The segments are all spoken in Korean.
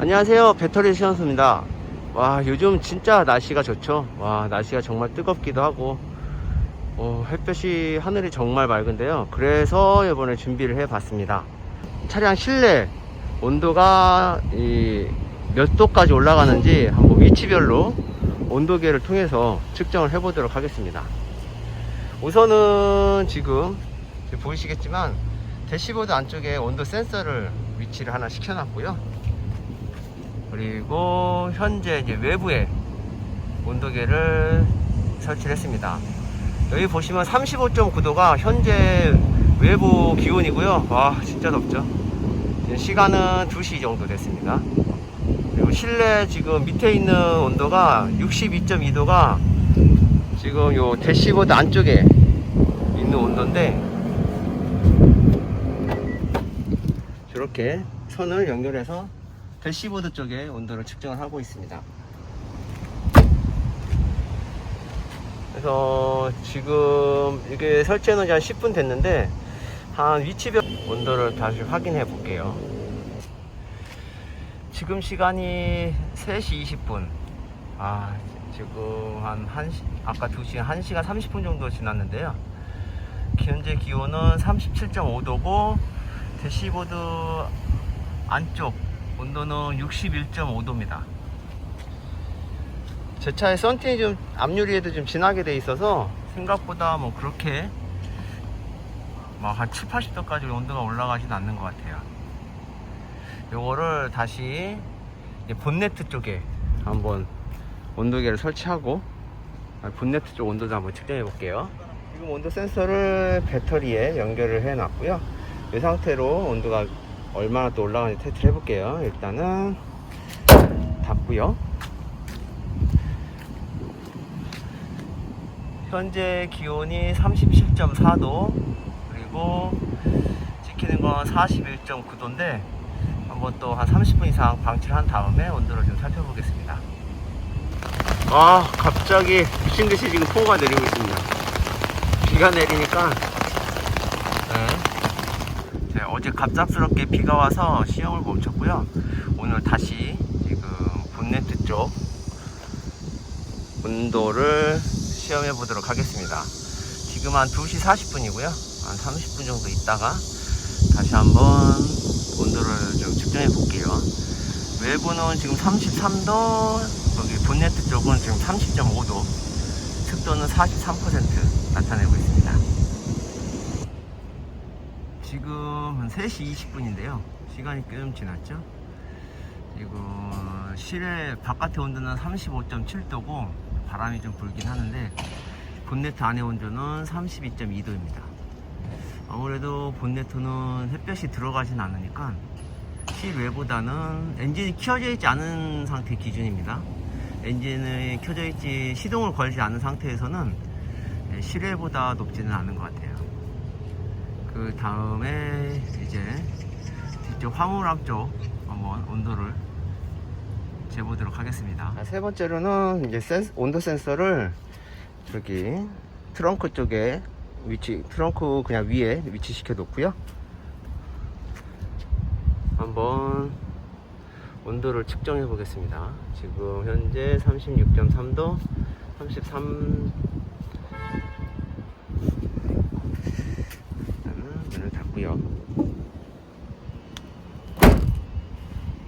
안녕하세요. 배터리 시연수입니다. 와 요즘 진짜 날씨가 좋죠? 와 날씨가 정말 뜨겁기도 하고 어, 햇볕이 하늘이 정말 맑은데요. 그래서 이번에 준비를 해 봤습니다. 차량 실내 온도가 이몇 도까지 올라가는지 한번 위치별로 온도계를 통해서 측정을 해 보도록 하겠습니다. 우선은 지금 보이시겠지만 대시보드 안쪽에 온도 센서를 위치를 하나 시켜놨고요 그리고 현재 이제 외부에 온도계를 설치를 했습니다. 여기 보시면 35.9도가 현재 외부 기온이고요. 와 진짜 덥죠. 시간은 2시 정도 됐습니다. 그리고 실내 지금 밑에 있는 온도가 62.2도가 지금 요 대시보드 안쪽에 있는 온도인데 저렇게 선을 연결해서 대시보드 쪽에 온도를 측정을 하고 있습니다. 그래서 지금 이게 설치해 놓은 지 한 10분 됐는데 한 위치별 온도를 다시 확인해 볼게요. 지금 시간이 3시 20분. 아, 지금 한 1시, 아까 2시, 1시간 30분 정도 지났는데요. 현재 기온은 37.5도고 대시보드 안쪽 온도는 61.5도입니다. 제 차에 썬팅이 좀 앞유리에도 좀 진하게 돼 있어서 생각보다 뭐 그렇게 막한 7, 80도까지 온도가 올라가진 않는 것 같아요. 요거를 다시 본네트 쪽에 한번 온도계를 설치하고 아, 본네트 쪽 온도도 한번 측정해 볼게요. 지금 온도 센서를 배터리에 연결을 해 놨고요. 이 상태로 온도가 얼마나 또 올라가는지 테스트를 해볼게요. 일단은 닫고요. 현재 기온이 37.4도 그리고 찍히는 건 41.9도인데 한번 또 한 30분 이상 방치를 한 다음에 온도를 좀 살펴보겠습니다. 아 갑자기 미친 듯이 지금 폭우가 내리고 있습니다. 비가 내리니까 어제 갑작스럽게 비가 와서 시험을 멈췄고요. 오늘 다시 지금 본네트 쪽 온도를 시험해 보도록 하겠습니다. 지금 한 2시 40분이고요. 한 30분 정도 있다가 다시 한번 온도를 좀 측정해 볼게요. 외부는 지금 33도, 여기 본네트 쪽은 지금 30.5도, 습도는 43% 나타내고 있습니다. 지금 한 3시 20분인데요. 시간이 꽤 지났죠? 지금 실내 바깥의 온도는 35.7도고 바람이 좀 불긴 하는데 본네트 안의 온도는 32.2도입니다. 아무래도 본네트는 햇볕이 들어가진 않으니까 실외보다는 엔진이 켜져 있지 않은 상태 기준입니다. 엔진이 켜져 있지 시동을 걸지 않은 상태에서는 실외보다 높지는 않은 것 같아요. 그 다음에 이제 뒤쪽 화물함 쪽 한번 온도를 재보도록 하겠습니다. 세 번째로는 이제 센스, 온도 센서를 저기 트렁크 쪽에 위치 트렁크 그냥 위에 위치시켜 놓고요. 한번 온도를 측정해 보겠습니다. 지금 현재 36.3도, 33 일단은 닫고요.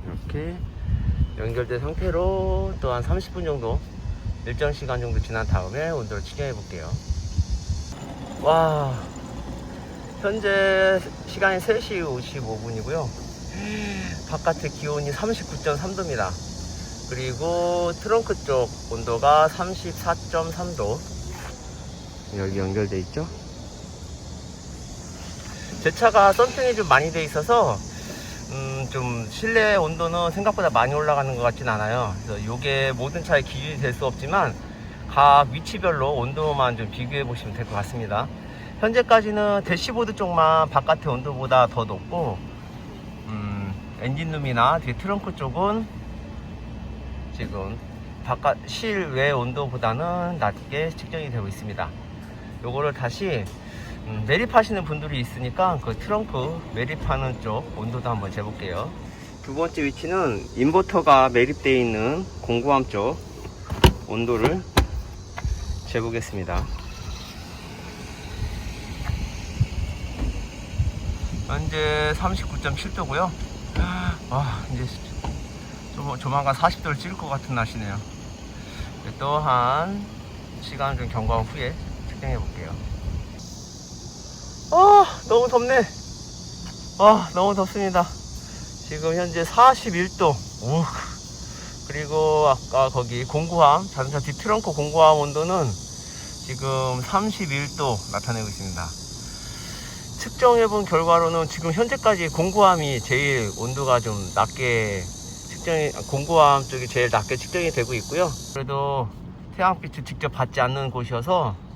이렇게 연결된 상태로 또 한 30분 정도 일정 시간 정도 지난 다음에 온도를 측정해 볼게요. 와, 현재 시간이 3시 55분이고요. 바깥의 기온이 39.3도입니다. 그리고 트렁크 쪽 온도가 34.3도. 여기 연결돼 있죠? 제 차가 썬팅이 좀 많이 돼 있어서 음, 좀 실내 온도는 생각보다 많이 올라가는 것 같진 않아요. 그래서 이게 모든 차의 기준이 될 수 없지만 각 위치별로 온도만 좀 비교해 보시면 될 것 같습니다. 현재까지는 대시보드 쪽만 바깥의 온도보다 더 높고 음, 엔진룸이나 뒤에 트렁크 쪽은 지금 바깥 실외 온도보다는 낮게 측정이 되고 있습니다. 요거를 다시 음, 매립하시는 분들이 있으니까 그 트렁크 매립하는 쪽 온도도 한번 재볼게요. 두 번째 위치는 인버터가 매립되어 있는 공구함 쪽 온도를 재보겠습니다. 현재 39.7도고요. 아, 이제 좀, 조만간 40도를 찍을 것 같은 날씨네요. 또한 시간 좀 경과한 후에 측정해 볼게요. 아, 너무 덥네. 아, 너무 덥습니다. 지금 현재 41도. 오. 그리고 아까 거기 공구함, 자동차 뒤트렁크 공구함 온도는 지금 31도 나타내고 있습니다. 측정해 본 결과로는 지금 현재까지 공구함이 제일 온도가 좀 낮게 측정이, 아, 공구함 쪽이 제일 낮게 측정이 되고 있고요. 그래도 태양빛을 직접 받지 않는 곳이어서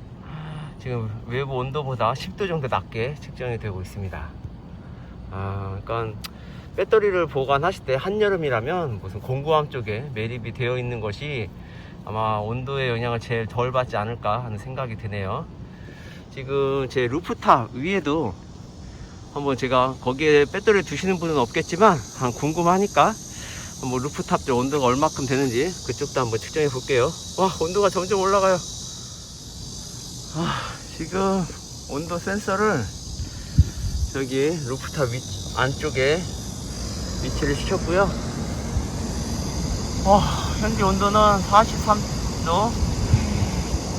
지금 외부 온도보다 10도 정도 낮게 측정이 되고 있습니다. 아, 그러니까 배터리를 보관하실 때 한여름이라면 무슨 공구함 쪽에 매립이 되어 있는 것이 아마 온도의 영향을 제일 덜 받지 않을까 하는 생각이 드네요. 지금 제 루프탑 위에도 한번 제가 거기에 배터리 두시는 분은 없겠지만 한 궁금하니까 한번 루프탑 쪽 온도가 얼마큼 되는지 그쪽도 한번 측정해 볼게요. 와 온도가 점점 올라가요. 아, 지금 온도 센서를 저기 루프탑 위, 안쪽에 위치를 시켰고요. 와, 현재 온도는 43도.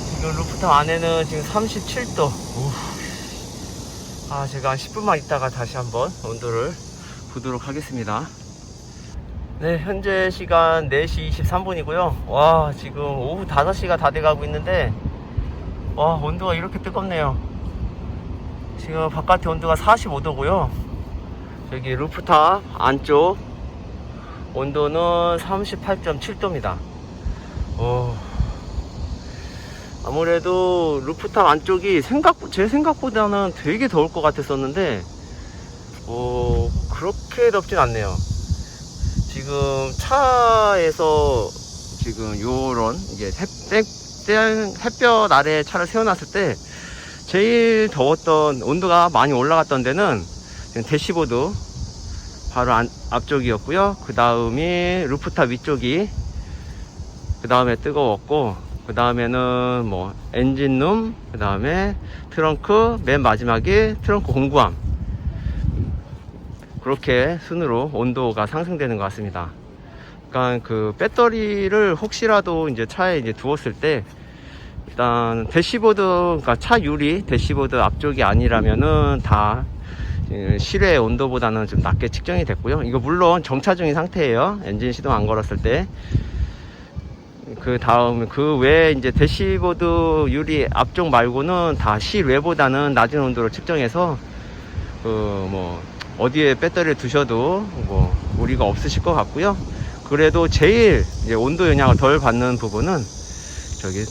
지금 루프탑 안에는 지금 37도. 아, 제가 한 10분만 있다가 다시 한번 온도를 보도록 하겠습니다. 네, 현재 시간 4시 23분이고요. 와, 지금 오후 5시가 다 돼가고 있는데, 와, 온도가 이렇게 뜨겁네요. 지금 바깥의 온도가 45도고요. 저기 루프탑 안쪽 온도는 38.7도입니다. 어, 아무래도 루프탑 안쪽이 생각 제 생각보다는 되게 더울 것 같았었는데 어, 그렇게 덥진 않네요. 지금 차에서 지금 요런 이게 햇, 땡, 햇볕 아래 차를 세워놨을 때 제일 더웠던 온도가 많이 올라갔던 데는 대시보드 바로 안- 앞쪽이었고요. 그 다음이 루프탑 위쪽이 그 다음에 뜨거웠고 그 다음에는 뭐 엔진룸 그 다음에 트렁크 맨 마지막에 트렁크 공구함 그렇게 순으로 온도가 상승되는 것 같습니다. 그러니까 그 배터리를 혹시라도 이제 차에 이제 두었을 때 일단 대시보드 그러니까 차 유리 대시보드 앞쪽이 아니라면은 다 예, 실외 온도보다는 좀 낮게 측정이 됐고요. 이거 물론 정차 중인 상태예요. 엔진 시동 안 걸었을 때. 그 다음 그 외에 이제 대시보드 유리 앞쪽 말고는 다 실외보다는 낮은 온도를 측정해서 그 뭐 어디에 배터리를 두셔도 뭐 무리가 없으실 것 같고요. 그래도 제일 온도 영향을 덜 받는 부분은 저기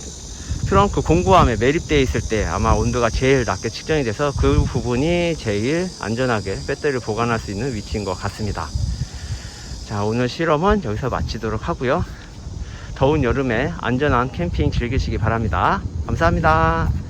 트렁크 공구함에 매립되어 있을 때 아마 온도가 제일 낮게 측정이 돼서 그 부분이 제일 안전하게 배터리를 보관할 수 있는 위치인 것 같습니다. 자, 오늘 실험은 여기서 마치도록 하고요. 더운 여름에 안전한 캠핑 즐기시기 바랍니다. 감사합니다.